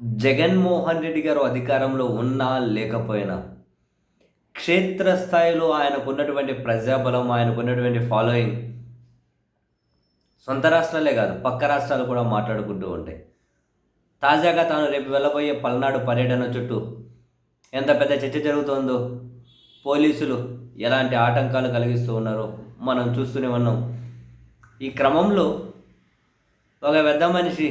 జగన్మోహన్ రెడ్డి గారు అధికారంలో ఉన్నా లేకపోయినా క్షేత్రస్థాయిలో ఆయనకు ఉన్నటువంటి ప్రజాబలం ఆయనకు ఉన్నటువంటి ఫాలోయింగ్ సొంత రాష్ట్రాలే కాదు పక్క రాష్ట్రాలు కూడా మాట్లాడుకుంటూ ఉంటాయి. తాజాగా తాను రేపు వెళ్ళబోయే పల్నాడు పర్యటన చుట్టూ ఎంత పెద్ద చర్చ జరుగుతోందో పోలీసులు ఎలాంటి ఆటంకాలు కలిగిస్తూ ఉన్నారో మనం చూస్తూనే ఉన్నాం. ఈ క్రమంలో ఒక పెద్ద మనిషి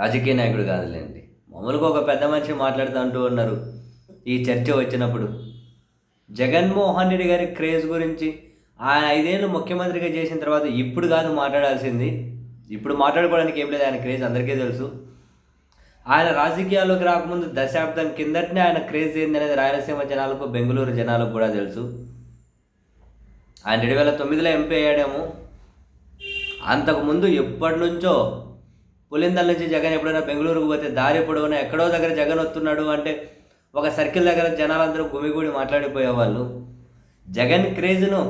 రాజకీయ నాయకుడు కాదులేండి. మామూలుగా ఒక పెద్ద మనిషి మాట్లాడుతూ అంటూ ఉన్నారు. ఈ చర్చ వచ్చినప్పుడు జగన్మోహన్ రెడ్డి గారి క్రేజ్ గురించి ఆయన ఐదేళ్ళు ముఖ్యమంత్రిగా చేసిన తర్వాత ఇప్పుడు కాదు మాట్లాడాల్సింది. ఇప్పుడు మాట్లాడుకోవడానికి ఏం లేదు ఆయన క్రేజ్ అందరికీ తెలుసు. ఆయన రాజకీయాల్లోకి రాకముందు దశాబ్దం కిందటనే ఆయన క్రేజ్ ఏంది అనేది రాయలసీమ జనాలకు బెంగళూరు జనాలకు కూడా తెలుసు. ఆయన రెండు వేల తొమ్మిదిలో ఎంపీ అయ్యాడేమో. అంతకుముందు ఎప్పటి నుంచో పులిందల నుంచి జగన్ ఎప్పుడైనా బెంగళూరుకు పోతే దారి పొడవునా ఎక్కడో దగ్గర జగన్ వస్తున్నాడు అంటే ఒక సర్కిల్ దగ్గర జనాలందరూ గుమిగూడి మాట్లాడిపోయేవాళ్ళు జగన్ క్రేజ్ను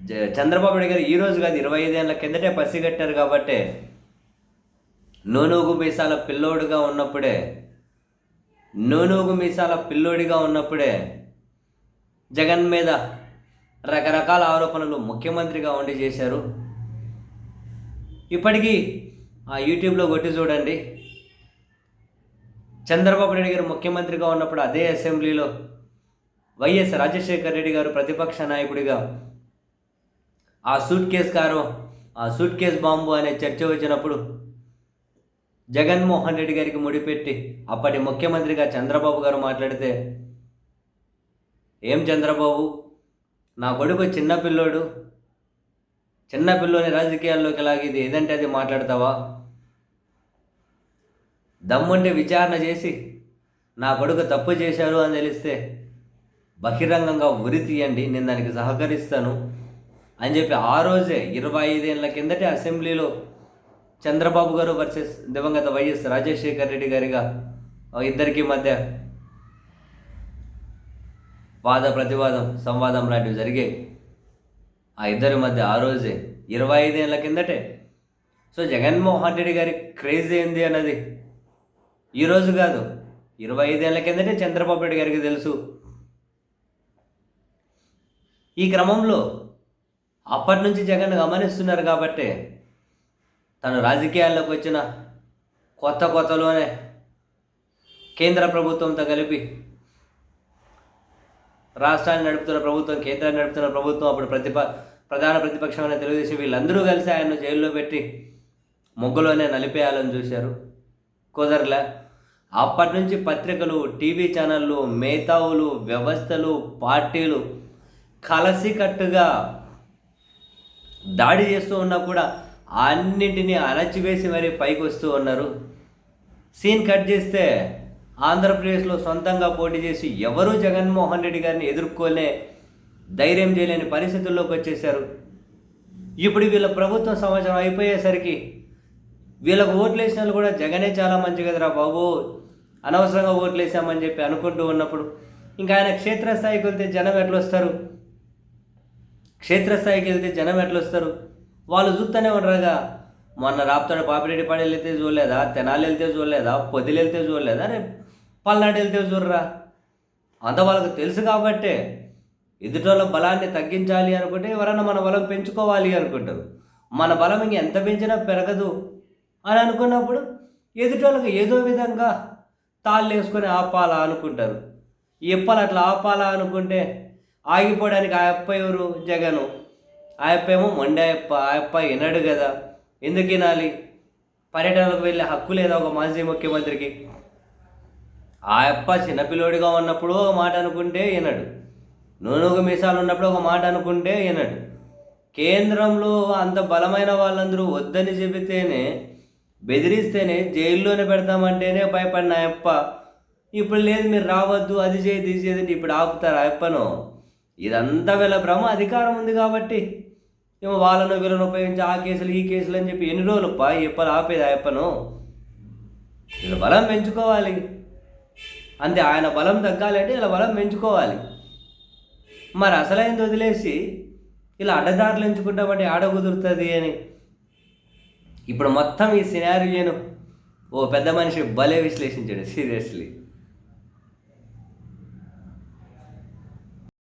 జ చంద్రబాబు నాయుడు గారు ఈరోజు కాదు ఇరవై ఐదేళ్ళ కిందటే పసిగట్టారు కాబట్టి నూనూగు మీసాల పిల్లోడుగా ఉన్నప్పుడే నూనూగు మీసాల పిల్లోడిగా ఉన్నప్పుడే జగన్ మీద రకరకాల ఆరోపణలు ముఖ్యమంత్రిగా ఉండి చేశారు. ఇప్పటికీ యూట్యూబ్లో కొట్టి చూడండి. చంద్రబాబు నాయుడు గారు ముఖ్యమంత్రిగా ఉన్నప్పుడు అదే అసెంబ్లీలో వైఎస్ రాజశేఖర్ రెడ్డి గారు ప్రతిపక్ష నాయకుడిగా ఆ సూట్ కేస్ కారు ఆ సూట్ కేస్ బాంబు అనే చర్చ వచ్చినప్పుడు జగన్మోహన్ రెడ్డి గారికి ముడిపెట్టి అప్పటి ముఖ్యమంత్రిగా చంద్రబాబు గారు మాట్లాడితే ఏం చంద్రబాబు నా కొడుకు చిన్నపిల్లోడు చిన్నపిల్లోని చిన్న పిల్లోని రాజకీయాల్లోకి ఏదంటే అది మాట్లాడతావా? దమ్ముంటే విచారణ చేసి నా కొడుకు తప్పు చేశారు అని తెలిస్తే బహిరంగంగా ఉరి తీయండి నేను దానికి సహకరిస్తాను అని చెప్పి ఆ రోజే ఇరవై ఐదేళ్ళ కిందటే అసెంబ్లీలో చంద్రబాబు గారు వర్సెస్ దివంగత వైఎస్ రాజశేఖర్ రెడ్డి గారిగా ఇద్దరికీ ఇద్దరికి మధ్య వాద ప్రతివాదం సంవాదం లాంటివి జరిగాయి. ఆ ఇద్దరి మధ్య ఆ రోజే ఇరవై ఐదేళ్ళ కిందటే. సో జగన్మోహన్ రెడ్డి గారి క్రేజ్ ఏంది అన్నది ఈరోజు కాదు ఇరవై ఐదేళ్ళ కిందటే చంద్రబాబు నాయుడు గారికి తెలుసు. ఈ క్రమంలో అప్పటి నుంచి జగన్ గమనిస్తున్నారు కాబట్టి తను రాజకీయాల్లోకి వచ్చిన కొత్త కొత్తలోనే కేంద్ర ప్రభుత్వంతో కలిపి రాష్ట్రాన్ని నడుపుతున్న ప్రభుత్వం కేంద్రాన్ని నడుపుతున్న ప్రభుత్వం అప్పుడు ప్రతిప ప్రధాన ప్రతిపక్షమైన తెలుగుదేశం వీళ్ళందరూ కలిసి ఆయన జైల్లో పెట్టి మొగ్గులోనే నలిపేయాలని చూశారు. కుదరలే? అప్పటి నుంచి పత్రికలు టీవీ ఛానళ్ళు మేధావులు వ్యవస్థలు పార్టీలు కలసికట్టుగా దాడి చేస్తూ ఉన్నా కూడా అన్నింటినీ అణచివేసి మరీ పైకి వస్తూ ఉన్నారు. సీన్ కట్ చేస్తే ఆంధ్రప్రదేశ్లో సొంతంగా పోటీ చేసి ఎవరూ జగన్మోహన్ రెడ్డి గారిని ఎదుర్కోలే ధైర్యం చేయలేని పరిస్థితుల్లోకి వచ్చేసారు ఇప్పుడు వీళ్ళ ప్రభుత్వం సంవత్సరం అయిపోయేసరికి వీళ్ళకు ఓట్లు వేసిన వాళ్ళు కూడా జగనే చాలా మంచి కదరా బాబు. అనవసరంగా ఓట్లు వేసామని చెప్పి అనుకుంటూ ఉన్నప్పుడు ఇంకా ఆయన క్షేత్రస్థాయికి వెళ్తే జనం ఎట్లొస్తారు? క్షేత్రస్థాయికి వెళ్తే జనం ఎట్లొస్తారు? వాళ్ళు చూస్తూనే ఉండరుగా మొన్న రాప్తాడు పాపిరెడ్డి పాడేలు వెళ్తే చూడలేదా? తెనాలి వెళ్తే చూడలేదా? పొద్దులు వెళ్తే చూడలేదా? రేపు పల్నాడు వెళ్తే చూడరా? అంత వాళ్ళకి తెలుసు కాబట్టే ఎదుటోళ్ళ బలాన్ని తగ్గించాలి అనుకుంటే ఎవరైనా మన బలం పెంచుకోవాలి అనుకుంటారు. మన బలం ఇంక ఎంత పెంచినా పెరగదు. అని అనుకున్నప్పుడు ఎదుటోళ్ళకి ఏదో విధంగా తాళ్ళు వేసుకొని ఆపాలా అనుకుంటారు. ఎప్పాలి అట్లా ఆపాలా అనుకుంటే ఆగిపోవడానికి ఆ అప్ప ఎవరు? జగను. ఆ అప్ప ఏమో మొండే అప్ప. ఆ అప్ప వినడు కదా. ఎందుకు వినాలి? పర్యటనలకు వెళ్ళే హక్కు లేదా ఒక మాజీ ముఖ్యమంత్రికి? ఆ అప్ప చిన్నపిల్లోడిగా ఉన్నప్పుడు ఒక మాట అనుకుంటే వినడు. నూనెకు మీసాలు ఉన్నప్పుడు ఒక మాట అనుకుంటే వినడు. కేంద్రంలో అంత బలమైన వాళ్ళందరూ వద్దని చెబితేనే బెదిరిస్తేనే జైల్లోనే పెడతామంటేనే భయపడిన అప్ప. ఇప్పుడు లేదు మీరు రావద్దు అది చేయదు ఇది చేయదు ఇప్పుడు ఆపుతారు ఆ అప్పను? ఇదంతా వీళ్ళ భ్రమ అధికారం ఉంది కాబట్టి. ఏమో వాళ్ళను వీళ్ళను ఉపయోగించి ఆ కేసులు ఈ కేసులు అని చెప్పి ఎన్ని రోజులు పా ఎప్పలు ఆపేది ఆ అప్పను? వీళ్ళ బలం పెంచుకోవాలి. అంతే ఆయన బలం తగ్గాలంటే ఇలా బలం పెంచుకోవాలి. మరి అసలైంది వదిలేసి ఇలా అడ్డదారులు ఎంచుకుంటామంటే ఆడ కుదురుతుంది అని. ఇప్పుడు మొత్తం ఈ సినారియోను ఓ పెద్ద మనిషి భలే విశ్లేషించాడు సీరియస్లీ